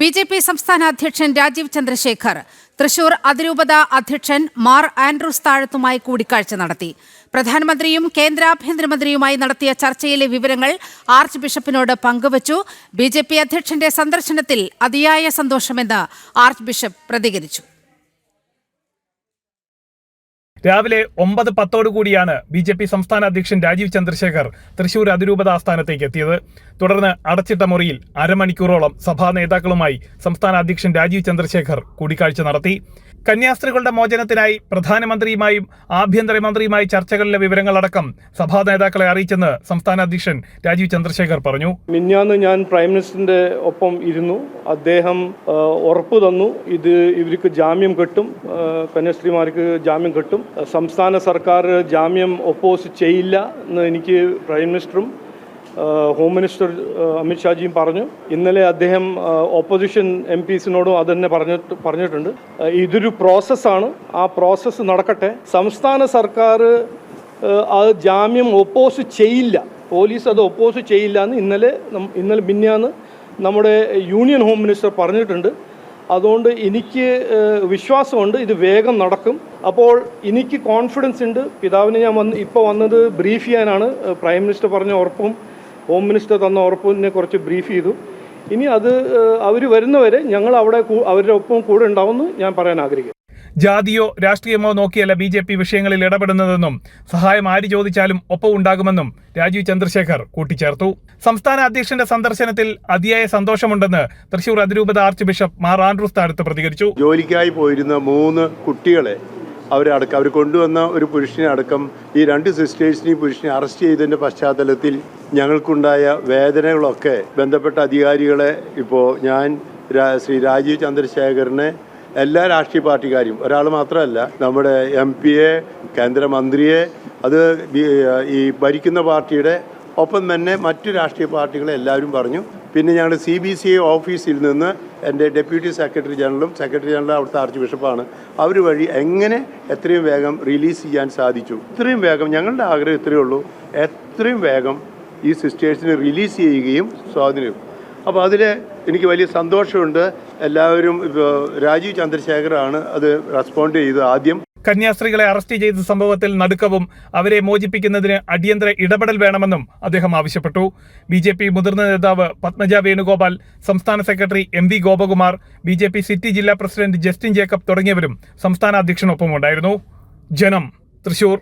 B J P സംസ്ഥാന അധ്യക്ഷൻ രാജീവ് ചന്ദ്രശേഖർ തൃശൂർ അതിരൂപത അധ്യക്ഷൻ മാർ ആൻഡ്രൂസ് താഴത്തുമായി കൂടിക്കാഴ്ച നടത്തി. പ്രധാനമന്ത്രിയും കേന്ദ്ര ആഭ്യന്തരമന്ത്രിയുമായി നടത്തിയ ചർച്ചയിലെ വിവരങ്ങൾ ആർച്ച് ബിഷപ്പിനോട് പങ്കുവച്ചു. ബി ജെ പി അധ്യക്ഷന്റെ സന്ദർശനത്തിൽ അതിയായ സന്തോഷമെന്ന് ആർച്ച് ബിഷപ്പ് പ്രതികരിച്ചു. രാവിലെ ഒമ്പത് പത്തോടു കൂടിയാണ് ബി ജെ പി സംസ്ഥാന അധ്യക്ഷൻ രാജീവ് ചന്ദ്രശേഖർ തൃശൂർ അതിരൂപത ആസ്ഥാനത്തേക്ക് എത്തിയത്. തുടർന്ന് അടച്ചിട്ട മുറിയിൽ അരമണിക്കൂറോളം സഭാ നേതാക്കളുമായി സംസ്ഥാന അധ്യക്ഷൻ രാജീവ് ചന്ദ്രശേഖർ കൂടിക്കാഴ്ച നടത്തി. കന്യാസ്ത്രീകളുടെ മോചനത്തിനായി പ്രധാനമന്ത്രിയുമായും ആഭ്യന്തരമന്ത്രിയുമായി ചർച്ചകളിലെ വിവരങ്ങളടക്കം സഭാ നേതാക്കളെ അറിയിച്ചെന്ന് സംസ്ഥാന അധ്യക്ഷൻ രാജീവ് ചന്ദ്രശേഖർ പറഞ്ഞു. മിന്നാന്ന് ഞാൻ പ്രൈം മിനിസ്റ്ററിന്റെ ഒപ്പം ഇരുന്നു. അദ്ദേഹം ഉറപ്പ് തന്നു. ഇത് ഇവർക്ക് ജാമ്യം കിട്ടും. കന്യാസ്ത്രീമാർക്ക് ജാമ്യം കിട്ടും. സംസ്ഥാന സർക്കാർ ജാമ്യം ഒപ്പോസ് ചെയ്യില്ല എന്ന് എനിക്ക് പ്രൈം മിനിസ്റ്ററും ഹോം മിനിസ്റ്റർ അമിത്ഷാജിയും പറഞ്ഞു. ഇന്നലെ അദ്ദേഹം ഓപ്പോസിഷൻ എം പിസിനോടും അത് തന്നെ പറഞ്ഞിട്ട് പറഞ്ഞിട്ടുണ്ട്. ഇതൊരു പ്രോസസ്സാണ്. ആ പ്രോസസ്സ് നടക്കട്ടെ. സംസ്ഥാന സർക്കാർ അത് ജാമ്യം ഒപ്പോസ് ചെയ്യില്ല. പോലീസ് അത് ഒപ്പോസ് ചെയ്യില്ല എന്ന് ഇന്നലെ ഇന്നലെ മിന്നാന്ന് നമ്മുടെ യൂണിയൻ ഹോം മിനിസ്റ്റർ പറഞ്ഞിട്ടുണ്ട്. അതുകൊണ്ട് എനിക്ക് വിശ്വാസമുണ്ട് ഇത് വേഗം നടക്കും. അപ്പോൾ എനിക്ക് കോൺഫിഡൻസ് ഉണ്ട്. പിതാവിനെ ഞാൻ വന്ന് ഇപ്പോൾ വന്നത് ബ്രീഫ് ചെയ്യാനാണ്. പ്രൈം മിനിസ്റ്റർ പറഞ്ഞ ഉറപ്പും ഹോം മിനിസ്റ്റർ തന്ന ഉറപ്പിനെ കുറച്ച് ബ്രീഫ് ചെയ്തു. ഇനി അത് അവർ വരുന്നവരെ ഞങ്ങൾ അവിടെ അവരുടെ ഒപ്പം കൂടെ ഉണ്ടാവുമെന്ന് ഞാൻ പറയാൻ ആഗ്രഹിക്കുന്നു. ജാതിയോ രാഷ്ട്രീയമോ നോക്കിയല്ല ബി ജെ പി വിഷയങ്ങളിൽ ഇടപെടുന്നതെന്നും സഹായം ആര് ചോദിച്ചാലും ഒപ്പം ഉണ്ടാകുമെന്നും രാജീവ് ചന്ദ്രശേഖർ കൂട്ടിച്ചേർത്തു. സംസ്ഥാന അധ്യക്ഷന്റെ സന്ദർശനത്തിൽ അതിയായ സന്തോഷമുണ്ടെന്ന് തൃശൂർ അതിരൂപത ആർച്ച് ബിഷപ്പ് മാർ ആൻഡ്രൂസ് താഴത്ത് പ്രതികരിച്ചു. ജോലിക്കായി പോയിരുന്ന മൂന്ന് കുട്ടികളെ അവരടക്കം അവർ കൊണ്ടുവന്ന ഒരു പുരുഷനെ അടക്കം ഈ രണ്ട് സിസ്റ്റേഴ്സിനെയും പുരുഷനെ അറസ്റ്റ് ചെയ്തതിന്റെ പശ്ചാത്തലത്തിൽ ഞങ്ങൾക്കുണ്ടായ വേദനകളൊക്കെ ബന്ധപ്പെട്ട അധികാരികളെ ഇപ്പോൾ ഞാൻ ശ്രീ രാജീവ് ചന്ദ്രശേഖരനെ എല്ലാ രാഷ്ട്രീയ പാർട്ടിക്കാരും ഒരാൾ മാത്രമല്ല നമ്മുടെ എം പിയെ കേന്ദ്രമന്ത്രിയെ അത് ഈ ഭരിക്കുന്ന പാർട്ടിയുടെ ഒപ്പം തന്നെ മറ്റു രാഷ്ട്രീയ പാർട്ടികളെ എല്ലാവരും പറഞ്ഞു. പിന്നെ ഞങ്ങളുടെ സി ബി സി ഐ ഓഫീസിൽ നിന്ന് എന്റെ ഡെപ്യൂട്ടി സെക്രട്ടറി ജനറലും സെക്രട്ടറി ജനറലും അവിടുത്തെ ആർച്ച് ബിഷപ്പാണ്. അവർ വഴി എങ്ങനെ എത്രയും വേഗം റിലീസ് ചെയ്യാൻ സാധിച്ചു. ഇത്രയും വേഗം ഞങ്ങളുടെ ആഗ്രഹം ഇത്രയേ ഉള്ളൂ. എത്രയും വേഗം ഈ സിസ്റ്റേഴ്സിനെ റിലീസ് ചെയ്യുകയും സ്വാധീനം അപ്പോൾ അതിൽ എനിക്ക് വലിയ സന്തോഷമുണ്ട്. എല്ലാവരും രാജീവ് ചന്ദ്രശേഖറാണ് അത് റെസ്പോണ്ട് ചെയ്തത് ആദ്യം. കന്യാസ്ത്രീകളെ അറസ്റ്റ് ചെയ്ത സംഭവത്തിൽ നടുക്കവും അവരെ മോചിപ്പിക്കുന്നതിന് അടിയന്തര ഇടപെടൽ വേണമെന്നും അദ്ദേഹം ആവശ്യപ്പെട്ടു. ബി ജെ പി മുതിർന്ന നേതാവ് പത്മജ വേണുഗോപാൽ സംസ്ഥാന secretary M V Gopakumar B J P city ജില്ലാ പ്രസിഡന്റ് ജസ്റ്റിൻ ജേക്കബ് തുടങ്ങിയവരും സംസ്ഥാന അധ്യക്ഷനൊപ്പമുണ്ടായിരുന്നു. ജനം തൃശൂർ.